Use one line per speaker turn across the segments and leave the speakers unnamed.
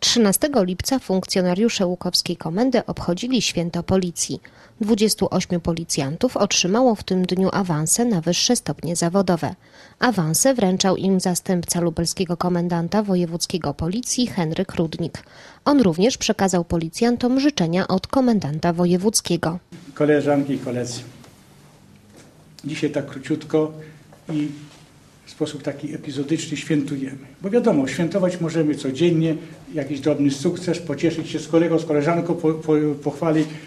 13 lipca funkcjonariusze Łukowskiej Komendy obchodzili święto policji. 28 policjantów otrzymało w tym dniu awanse na wyższe stopnie zawodowe. Awanse wręczał im zastępca lubelskiego komendanta wojewódzkiego policji Henryk Rudnik. On również przekazał policjantom życzenia od komendanta wojewódzkiego.
Koleżanki i koledzy, dzisiaj tak króciutko i w sposób taki epizodyczny świętujemy. Bo wiadomo, świętować możemy codziennie, jakiś drobny sukces, pocieszyć się z kolegą, z koleżanką, po, po,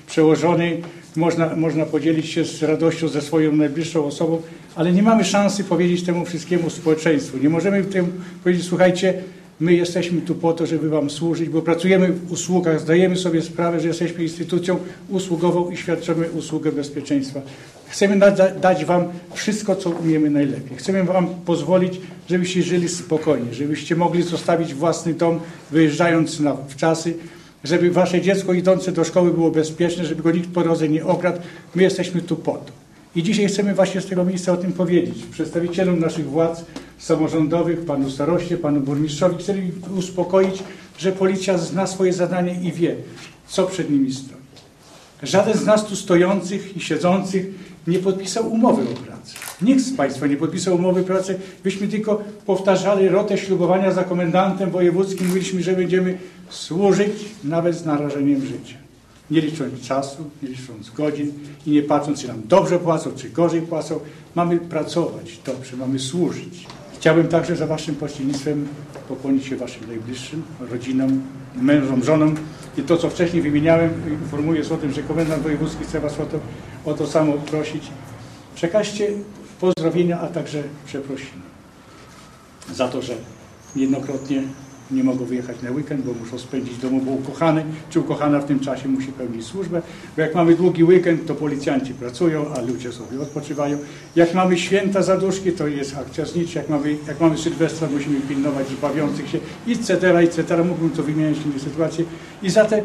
przełożony, można, można podzielić się z radością ze swoją najbliższą osobą, ale nie mamy szansy powiedzieć temu wszystkiemu społeczeństwu. Nie możemy temu powiedzieć, słuchajcie, my jesteśmy tu po to, żeby Wam służyć, bo pracujemy w usługach, zdajemy sobie sprawę, że jesteśmy instytucją usługową i świadczymy usługę bezpieczeństwa. Chcemy dać Wam wszystko, co umiemy najlepiej. Chcemy Wam pozwolić, żebyście żyli spokojnie, żebyście mogli zostawić własny dom, wyjeżdżając na wczasy, żeby Wasze dziecko idące do szkoły było bezpieczne, żeby go nikt po drodze nie okradł. My jesteśmy tu po to. I dzisiaj chcemy właśnie z tego miejsca o tym powiedzieć. Przedstawicielom naszych władz samorządowych, panu staroście, panu burmistrzowi, chcemy uspokoić, że policja zna swoje zadanie i wie, co przed nimi stoi. Żaden z nas tu stojących i siedzących nie podpisał umowy o pracę. Nikt z Państwa nie podpisał umowy o pracę. Byśmy tylko powtarzali rotę ślubowania za komendantem wojewódzkim. Mówiliśmy, że będziemy służyć nawet z narażeniem życia. Nie licząc czasu, nie licząc godzin i nie patrząc, czy nam dobrze płacą, czy gorzej płacą. Mamy pracować dobrze, mamy służyć. Chciałbym także za Waszym pośrednictwem pokłonić się Waszym najbliższym, rodzinom, mężom, żonom i to, co wcześniej wymieniałem, informuję o tym, że komendant wojewódzki chce Was o to, samo prosić. Przekażcie pozdrowienia, a także przeprosiny za to, że niejednokrotnie nie mogą wyjechać na weekend, bo muszą spędzić w domu, bo ukochany czy ukochana w tym czasie musi pełnić służbę. Bo jak mamy długi weekend, to policjanci pracują, a ludzie sobie odpoczywają. Jak mamy święta zaduszki, to jest akcja znicza. Jak mamy, jak mamy Sylwestra, musimy pilnować bawiących się, etc., etc. Mógłbym to wymieniać inne sytuacje. I za te,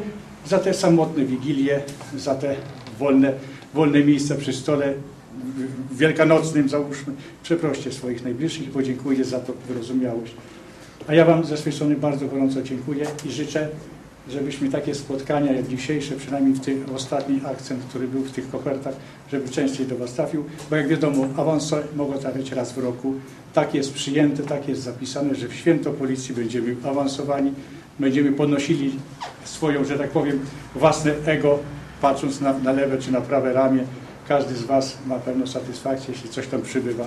za te samotne wigilie, za te wolne, wolne miejsca przy stole wielkanocnym, załóżmy, przeproście swoich najbliższych i podziękuję za to wyrozumiałość. A ja Wam ze swojej strony bardzo gorąco dziękuję i życzę, żebyśmy takie spotkania jak dzisiejsze, przynajmniej w tym ostatni akcent, który był w tych kopertach, żeby częściej do Was trafił, bo jak wiadomo, awanse mogą trafiać raz w roku. Tak jest przyjęte, tak jest zapisane, że w święto policji będziemy awansowani, będziemy podnosili swoją, że tak powiem, własne ego, patrząc na, na lewe czy na prawe ramię. Każdy z Was ma pewną satysfakcję, jeśli coś tam przybywa.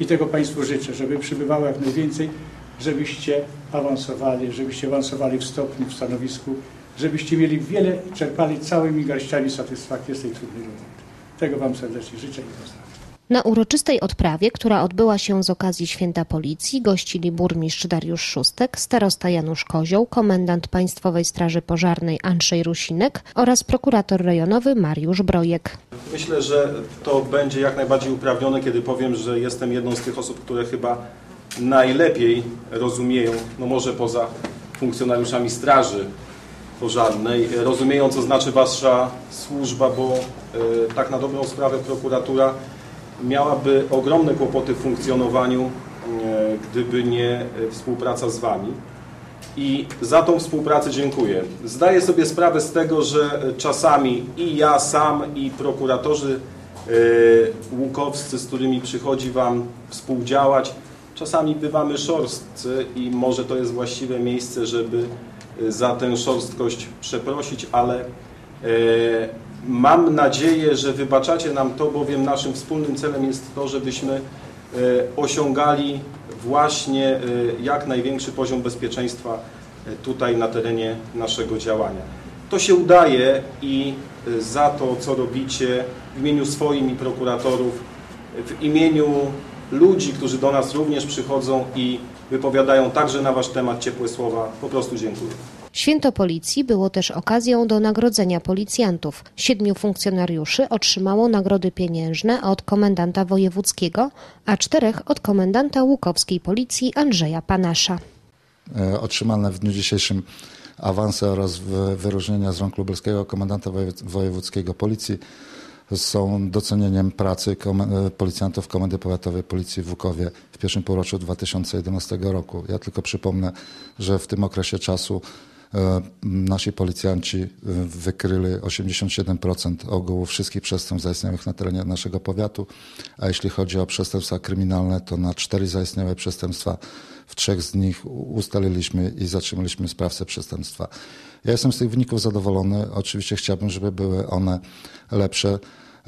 I tego Państwu życzę, żeby przybywało jak najwięcej, żebyście awansowali, żebyście awansowali w stopniu, w stanowisku, żebyście mieli wiele, czerpali całymi garściami satysfakcję z tej trudnej roboty. Tego Wam serdecznie życzę i pozdrawiam.
Na uroczystej odprawie, która odbyła się z okazji Święta Policji, gościli burmistrz Dariusz Szustek, starosta Janusz Kozioł, komendant Państwowej Straży Pożarnej Andrzej Rusinek oraz prokurator rejonowy Mariusz Brojek.
Myślę, że to będzie jak najbardziej uprawnione, kiedy powiem, że jestem jedną z tych osób, które chyba najlepiej rozumieją, no może poza funkcjonariuszami Straży Pożarnej, rozumieją co znaczy Wasza służba, bo e, tak na dobrą sprawę prokuratura miałaby ogromne kłopoty w funkcjonowaniu, e, gdyby nie współpraca z Wami. I za tą współpracę dziękuję. Zdaję sobie sprawę z tego, że czasami i ja sam, i prokuratorzy e, łukowscy, z którymi przychodzi Wam współdziałać, Czasami bywamy szorstcy i może to jest właściwe miejsce, żeby za tę szorstkość przeprosić, ale e, mam nadzieję, że wybaczacie nam to, bowiem naszym wspólnym celem jest to, żebyśmy e, osiągali właśnie e, jak największy poziom bezpieczeństwa tutaj na terenie naszego działania. To się udaje i za to, co robicie w imieniu swoim i prokuratorów, w imieniu ludzi, którzy do nas również przychodzą i wypowiadają także na Wasz temat ciepłe słowa. Po prostu dziękuję.
Święto Policji było też okazją do nagrodzenia policjantów. Siedmiu funkcjonariuszy otrzymało nagrody pieniężne od komendanta wojewódzkiego, a czterech od komendanta Łukowskiej Policji Andrzeja Panasza.
E, otrzymane w dniu dzisiejszym awanse oraz wyróżnienia z rąk lubelskiego komendanta wojewódzkiego Policji są docenieniem pracy e, policjantów Komendy Powiatowej Policji w Łukowie w pierwszym półroczu 2011 roku. Ja tylko przypomnę, że w tym okresie czasu Nasi policjanci e, wykryli 87% ogółu wszystkich przestępstw zaistniałych na terenie naszego powiatu, a jeśli chodzi o przestępstwa kryminalne, to na cztery zaistniałe przestępstwa w trzech z nich ustaliliśmy i zatrzymaliśmy sprawcę przestępstwa. Ja jestem z tych wyników zadowolony. Oczywiście chciałbym, żeby były one lepsze.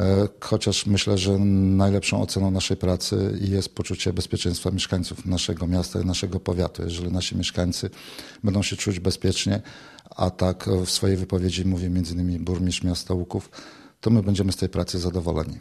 E, Chociaż myślę, że najlepszą oceną naszej pracy jest poczucie bezpieczeństwa mieszkańców naszego miasta i naszego powiatu. Jeżeli nasi mieszkańcy będą się czuć bezpiecznie, a tak w swojej wypowiedzi mówi m.in. burmistrz miasta Łuków, to my będziemy z tej pracy zadowoleni.